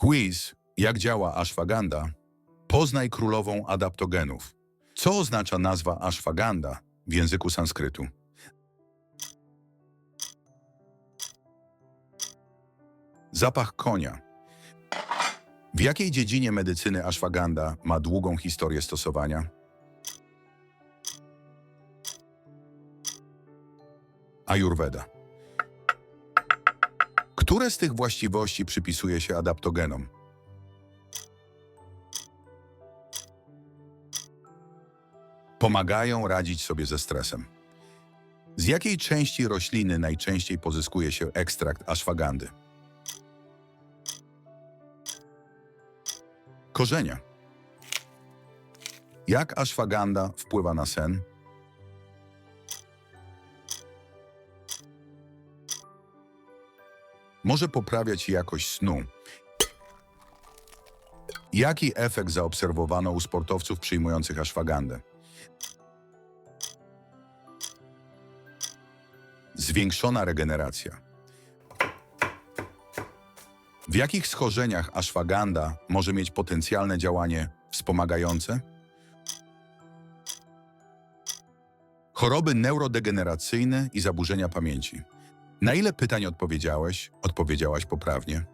Quiz. Jak działa ashwagandha? Poznaj królową adaptogenów. Co oznacza nazwa ashwagandha w języku sanskrytu? Zapach konia. W jakiej dziedzinie medycyny ashwagandha ma długą historię stosowania? Ayurveda. Które z tych właściwości przypisuje się adaptogenom? Pomagają radzić sobie ze stresem. Z jakiej części rośliny najczęściej pozyskuje się ekstrakt ashwagandy? Korzenia. Jak ashwagandha wpływa na sen? Może poprawiać jakość snu. Jaki efekt zaobserwowano u sportowców przyjmujących ashwagandę? Zwiększona regeneracja. W jakich schorzeniach ashwagandha może mieć potencjalne działanie wspomagające? Choroby neurodegeneracyjne i zaburzenia pamięci. Na ile pytań odpowiedziałeś? Odpowiedziałaś poprawnie.